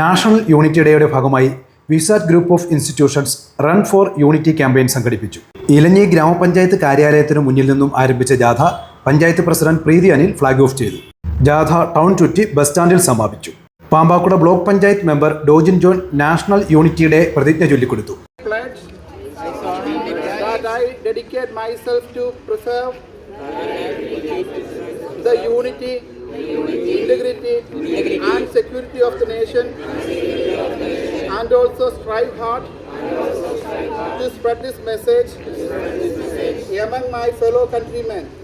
National unity ഡേയുടെ ഭാഗമായി VISAT group of institutions run for unity campaign സംഘടിപ്പിച്ചു. ഇലഞ്ഞി ഗ്രാമപഞ്ചായത്ത് കാര്യാലയത്തിന് മുന്നിൽ നിന്നും ആരംഭിച്ച ജാഥ panchayat president Preethi Anil flag off ചെയ്തു. ജാഥ ടൗൺ ചുറ്റി ബസ് സ്റ്റാൻഡിൽ സമാപിച്ചു. Pampakuda block panchayat member Dojin John national unity day പ്രതിജ്ഞ ചൊല്ലിക്കൊടുത്തു. The unity, security of the nation, and also strive hard to spread this message among my fellow countrymen.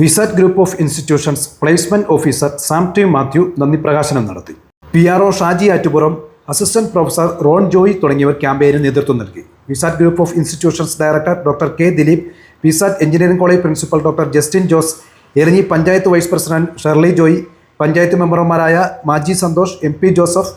VISAT group of institutions placement officer Sam T Mathew നന്ദി പ്രകാശനം നടത്തി. P R O Shaji Attupuram assistant professor Ron Joy തുടങ്ങിയവർ ക്യാമ്പയിന് നേതൃത്വം നൽകി. VISAT group of institutions director doctor K Dileep VISAT engineering college principal doctor Justin Jose Eranji panchayat vice president Shirley Joy panchayat മെമ്പർമാരായ Maji Santhosh M P Joseph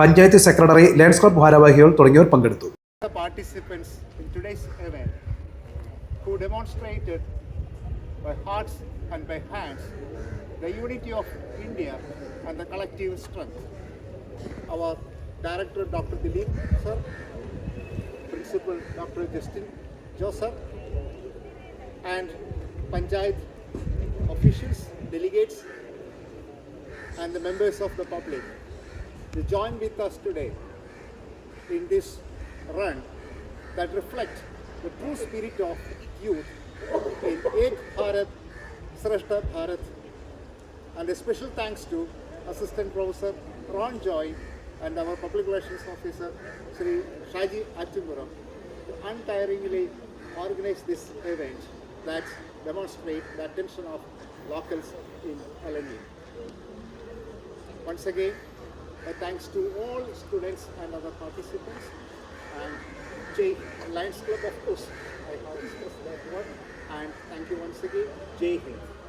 panchayat secretary Lions club ഭാരവാഹികൾ തുടങ്ങിയവർ പങ്കെടുത്തു. By hearts and by hands the unity of India and the collective strength. Our director Dr. Dilip sir, principal Dr. Justin Joseph and Panchayat officials, delegates and the members of the public to join with us today in this run that reflects the true spirit of youth Ek Bharat, Srashta Bharat. And a special thanks to Assistant Professor Ron Joy and our Public Relations Officer Sri Shaji Achuburam to untiringly organize this event that demonstrate the attention of locals in LNE. Once again, thanks to all students and other participants Jay Lions Club, of course. I have discussed that one. And thank you once again, Jay Hind.